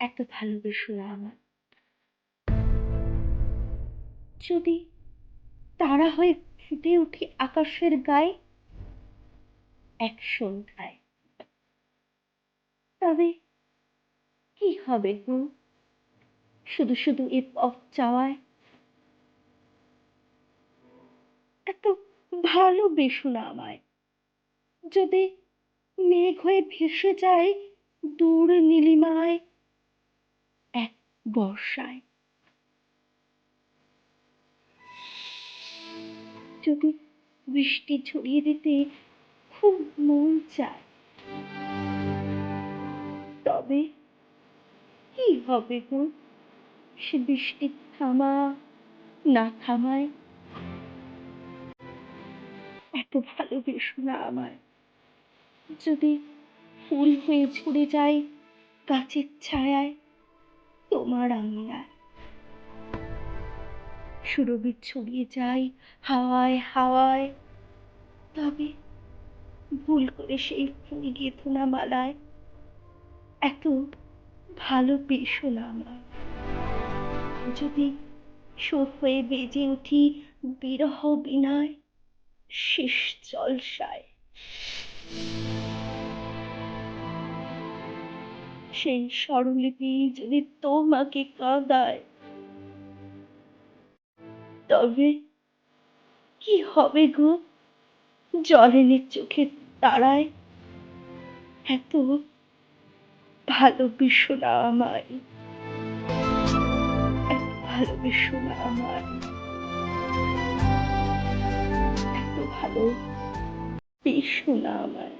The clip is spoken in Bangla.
ভালোবেসো না আমায় যদি তারা হয়ে ফুটে উঠি আকাশের গায়ে এক সন্ধ্যায়, তবে কি হবে গো? শুধু শুধু এ পথ চাওয়ায় এত ভালোবেসো না আমায়। যদি মেঘ হয়ে ভেসে যায় দূর নীলিমায় বর্ষায়। যদি বৃষ্টি ঝরিয়ে দিতে খুব মন চায়, তবে কি হবে গো? সে বৃষ্টি থামা না থামায়। এত ভালোবেসো না আমায়। যদি ফুল হয়ে ঝরে যায় গাছের ছায়ায় তোমার আঙিনায়। সুরভি ছড়িয়ে যায়, হাওয়ায় হাওয়ায়। তবে ভুল করে সেই ফুল গেঁথো না মালায়। এত ভালোবেসো না আমায় যদি সুর হয়ে বেজে উঠি বিরহ বিনয়, শেষ জলসায়। সেই স্বরলিপি যদি তোমাকে কাঁদায়, তবে কি হবে গো? জলেনি চোখের তারায় এত ভালোবেসো না আমায়, এত ভালোবেসো না আমায়, এত ভালো বেসো না আমায়।